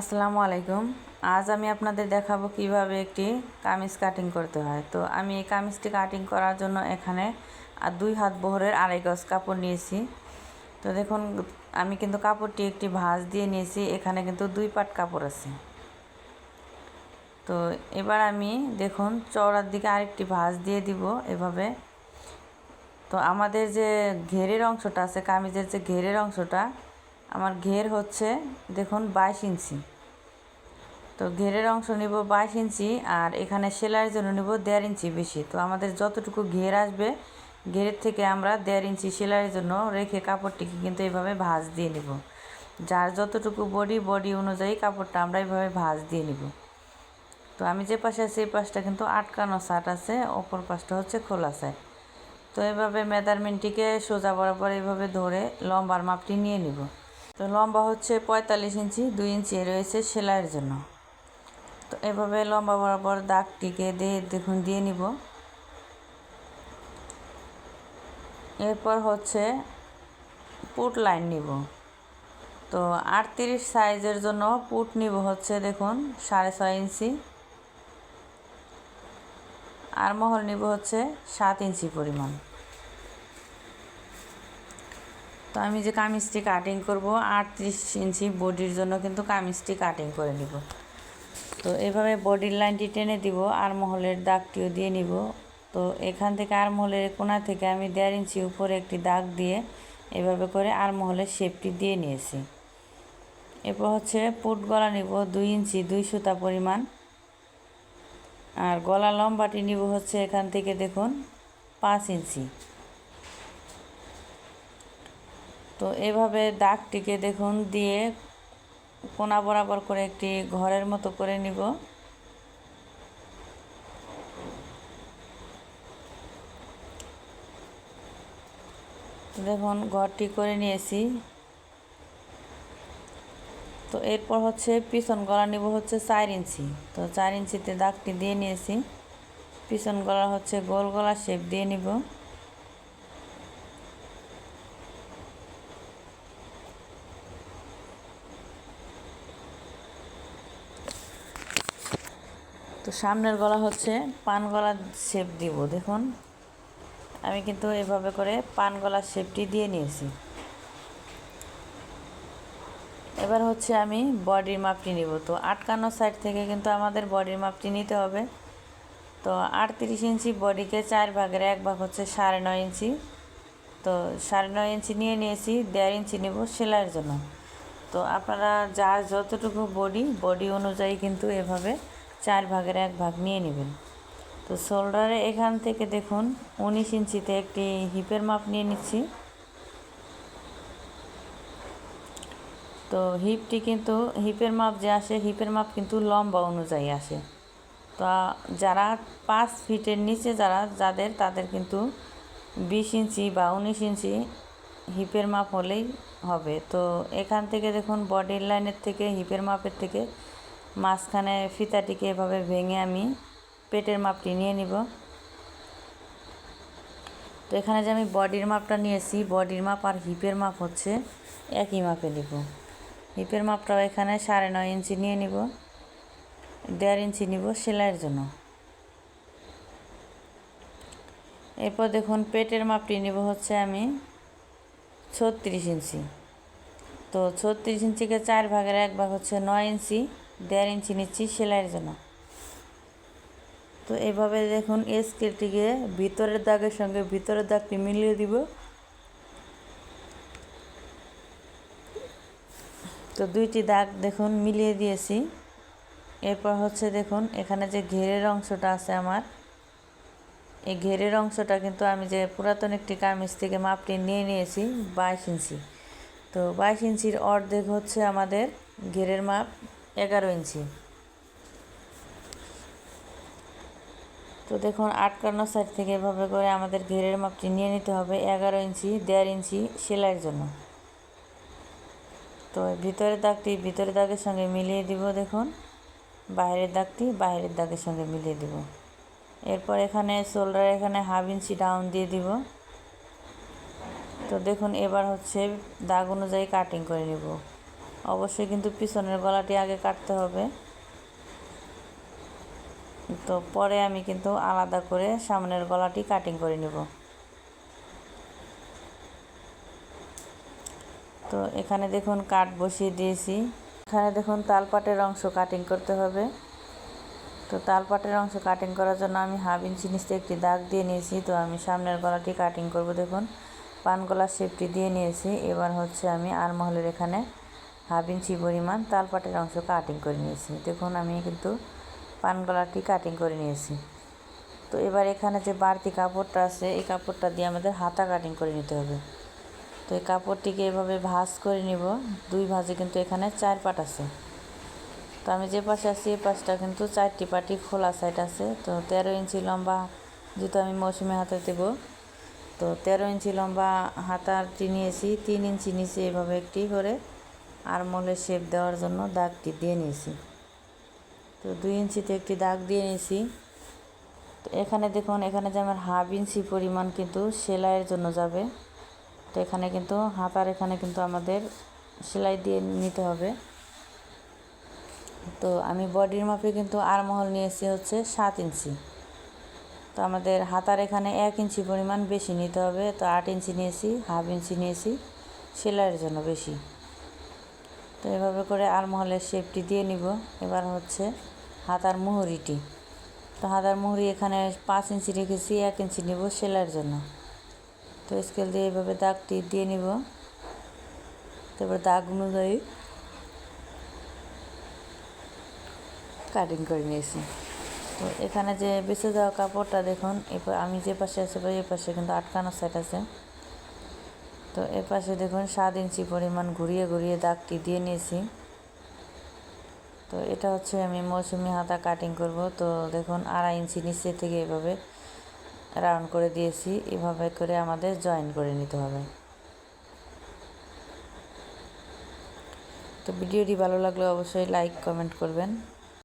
আসসালামু আলাইকুম। আজ আমি আপনাদের দেখাবো কীভাবে একটি কামিজ কাটিং করতে হয়। তো আমি এই কামিজটি কাটিং করার জন্য এখানে আর দুই হাত বহরের আড়াই গজ কাপড় নিয়েছি। তো দেখুন, আমি কিন্তু কাপড়টি একটি ভাঁজ দিয়ে নিয়েছি, এখানে কিন্তু দুই পাট কাপড় আছে। তো এবার আমি দেখুন, চওড়ার দিকে আরেকটি ভাঁজ দিয়ে দিব এভাবে। তো আমাদের যে ঘেরের অংশটা আছে, কামিজের যে ঘেরের অংশটা আমার ঘের হচ্ছে, দেখুন, বাইশ ইঞ্চি। তো ঘেরের অংশ নিব বাইশ ইঞ্চি আর এখানে সেলাইয়ের জন্য নিব দেড় ইঞ্চি বেশি। তো আমাদের যতটুকু ঘের আসবে, ঘেরের থেকে আমরা দেড় ইঞ্চি সেলাইয়ের জন্য রেখে কাপড়টিকে কিন্তু এইভাবে ভাঁজ দিয়ে নিব। যার যতটুকু বডি বডি অনুযায়ী কাপড়টা আমরা এইভাবে ভাঁজ দিয়ে নিব। তো আমি যে পাশে আছি, এই পাশটা কিন্তু আটকানো শার্ট আছে অপর পাশটা হচ্ছে খোলা সাইড তো এভাবে মেজারমেন্টটিকে সোজা বরাবর এইভাবে ধরে লম্বার মাপটি নিয়ে নিব। তো লম্বা হচ্ছে পঁয়তাল্লিশ ইঞ্চি, দুই ইঞ্চি রয়েছে সেলাইয়ের জন্য। তো এভাবে লম্বা বরাবর দাগটিকে দিয়ে দেখুন, দিয়ে নিব। এরপর হচ্ছে পুট লাইন নিব। তো আটত্রিশ সাইজের জন্য পুট নিব হচ্ছে, দেখুন, সাড়ে ছয় ইঞ্চি। আর মহল নিব হচ্ছে সাত ইঞ্চি পরিমাণ। তো আমি যে কামিজটি কাটিং করব, আটত্রিশ ইঞ্চি বডির জন্য কিন্তু কামিজটি কাটিং করে নিব। তো এভাবে বডির লাইনটি টেনে দিব আর মহলের দাগটিও দিয়ে নিব। তো এখান থেকে আর মহলের কোনা থেকে আমি দেড় ইঞ্চি উপরে একটি দাগ দিয়ে এভাবে করে আর মহলের শেপটি দিয়ে নিয়েছি। এরপর হচ্ছে পুট গলা নিব দুই ইঞ্চি দুই সুতা পরিমাণ। আর গলা লম্বাটি নিব হচ্ছে এখান থেকে দেখুন, পাঁচ ইঞ্চি তো এভাবে দাগটিকে দেখুন, দিয়ে কোনা বরাবর করে একটি ঘরের মতো করে নিব। দেখুন, ঘরটি করে নিয়েছি। তো এরপর হচ্ছে পিছন গলা নিব হচ্ছে চার ইঞ্চি। তো চার ইঞ্চিতে দাগটি দিয়ে নিয়েছি। পিছন গলা হচ্ছে গোল গলা শেপ দিয়ে নিব। তো সামনের গলা হচ্ছে পান গলার শেপ দিব, দেখুন। আমি কিন্তু এভাবে করে পান গলার শেপটি দিয়ে নিয়েছি। এবার হচ্ছে আমি বডির মাপটি নিব। তো আটকানো সাইড থেকে কিন্তু আমাদের বডির মাপটি নিতে হবে। তো আটত্রিশ ইঞ্চি বডিকে চার ভাগের এক ভাগ হচ্ছে সাড়ে নয় ইঞ্চি। তো সাড়ে নয় ইঞ্চি নিয়ে নিয়েছি, দেড় ইঞ্চি নেব সেলাইয়ের জন্য। তো আপনারা যার যতটুকু বডি বডি অনুযায়ী কিন্তু এভাবে চার ভাগের এক ভাগ নিয়ে নেবেন। তো শোল্ডারে এখান থেকে দেখুন, উনিশ ইঞ্চিতে একটি হিপের মাপ নিয়ে নিচ্ছি। তো হিপটি কিন্তু, হিপের মাপ যে আসে, হিপের মাপ কিন্তু লম্বা অনুযায়ী আসে। তো যারা পাঁচ ফিটের নিচে যারা, যাদের, তাদের কিন্তু বিশ ইঞ্চি বা উনিশ ইঞ্চি হিপের মাপ হলেই হবে। তো এখান থেকে দেখুন বডির লাইনের থেকে, হিপের মাপের থেকে মাঝখানে ফিতাটিকে এভাবে ভেঙে আমি পেটের মাপটি নিয়ে নিব। তো এখানে যে আমি বডির মাপটা নিয়েছি, বডির মাপ আর হিপের মাপ হচ্ছে একই মাপে নিব। হিপের মাপটাও এখানে সাড়ে নয় ইঞ্চি নিয়ে নিব, দেড় ইঞ্চি নিব সেলাইয়ের জন্য। এরপর দেখুন পেটের মাপটি নিব হচ্ছে আমি ছত্রিশ ইঞ্চি। তো ছত্রিশ ইঞ্চিকে চার ভাগের এক ভাগ হচ্ছে নয় ইঞ্চি দেড় ইঞ্চি নিচ্ছি সেলাইয়ের জন্য। তো এভাবে দেখুন স্কেলটিকে ভিতরের দাগের সঙ্গে ভিতরের দাগটি মিলিয়ে দিব। তো দুইটি দাগ দেখুন মিলিয়ে দিয়েছি। এরপর হচ্ছে দেখুন এখানে যে ঘেরের অংশটা আছে আমার, এই ঘেরের অংশটা কিন্তু আমি যে পুরাতন একটি কামিজ থেকে মাপটি নিয়ে নিয়েছি বাইশ ইঞ্চি। তো বাইশ ইঞ্চির অর্ধেক হচ্ছে আমাদের ঘেরের মাপ। এগারো ইঞ্চি। তো দেখুন আটকান্ন সাইড থেকে এভাবে করে আমাদের ঘেরের মাপটি নিয়ে নিতে হবে। এগারো ইঞ্চি, দেড় ইঞ্চি সেলাইয়ের জন্য। তো ভিতরের দাগটি ভিতরের দাগের সঙ্গে মিলিয়ে দিব দেখুন। বাইরের দাগটি বাইরের দাগের সঙ্গে মিলিয়ে দিব। এরপর এখানে শোল্ডার এখানে হাফ ইঞ্চি ডাউন দিয়ে দিব। তো দেখুন, এবার হচ্ছে দাগ অনুযায়ী কাটিং করে নেব। অবশ্যই কিন্তু পিছনের গলাটি আগে কাটতে হবে। তো পরে আমি কিন্তু আলাদা করে সামনের গলাটি কাটিং করে নিব। তো এখানে দেখুন কাট বসিয়ে দিয়েছি। এখানে দেখুন তালপাটের অংশ কাটিং করতে হবে। তো তালপাটের অংশ কাটিং করার জন্য আমি হাফ ইঞ্চি নিচে একটি দাগ দিয়ে নিয়েছি। তো আমি সামনের গলাটি কাটিং করব দেখুন। পান গলার শেপটি দিয়ে নিয়েছি। এবার হচ্ছে আমি আরমহলের এখানে হাফ ইঞ্চি পরিমাণ তালপাটের অংশ কাটিং করে নিয়েছি। দেখুন আমি কিন্তু পান গলাটি কাটিং করে নিয়েছি। তো এবার এখানে যে বাড়তি কাপড়টা আছে, এই কাপড়টা দিয়ে আমাদের হাতা কাটিং করে নিতে হবে। তো এই কাপড়টিকে এভাবে ভাঁজ করে নিব। দুই ভাঁজে কিন্তু এখানে চার পাট আছে। তো আমি যে পাশে আছি, এই পাশটা কিন্তু চারটি পাটি খোলা সাইড আছে। তো তেরো ইঞ্চি লম্বা যেহেতু আমি মৌসুমি হাতে দেব। তো তেরো ইঞ্চি লম্বা হাতারটি নিয়েছি, তিন ইঞ্চি নিচে এভাবে একটি করে আর মলের শেপ দেওয়ার জন্য দাগটি দিয়ে নিয়েছি। তো দুই ইঞ্চিতে একটি দাগ দিয়ে নিয়েছি। তো এখানে দেখুন, এখানে যে আমার হাফ ইঞ্চি পরিমাণ কিন্তু সেলাইয়ের জন্য যাবে। তো এখানে কিন্তু হাতার এখানে কিন্তু আমাদের সেলাই দিয়ে নিতে হবে। তো আমি বডির মাপে কিন্তু আরমহল নিয়েছি হচ্ছে সাত ইঞ্চি। তো আমাদের হাতার এখানে এক ইঞ্চি পরিমাণ বেশি নিতে হবে। তো আট ইঞ্চি নিয়েছি, হাফ ইঞ্চি নিয়েছি, সেলাইয়ের জন্য বেশি। তো এভাবে করে আরমহলের শেপটি দিয়ে নিব। এবার হচ্ছে হাতার মুহুরিটি। তো হাতার মুহুরি এখানে পাঁচ ইঞ্চি রেখেছি, এক ইঞ্চি নিব সেলাইয়ের জন্য। তো স্কেল দিয়ে এভাবে দাগটি দিয়ে নিব। তারপর দাগ অনুযায়ী কাটিং করে নিয়েছি। তো এখানে যে বেঁচে যাওয়া কাপড়টা দেখুন এরপর আমি যে পাশে আছে এই পাশে কিন্তু আটকানো সাইড আছে। তো এ পাশে দেখুন সাত ইঞ্চি পরিমাণ ঘুরিয়ে ঘুরিয়ে দাগটি দিয়ে নিয়েছি। তো এটা হচ্ছে আমি মৌসুমি হাতা কাটিং করব। তো দেখুন আড়াই ইঞ্চি নিচে থেকে এভাবে রাউন্ড করে দিয়েছি। এভাবে করে আমাদের জয়েন করে নিতে হবে। তো ভিডিওটি ভালো লাগলে অবশ্যই লাইক কমেন্ট করবেন।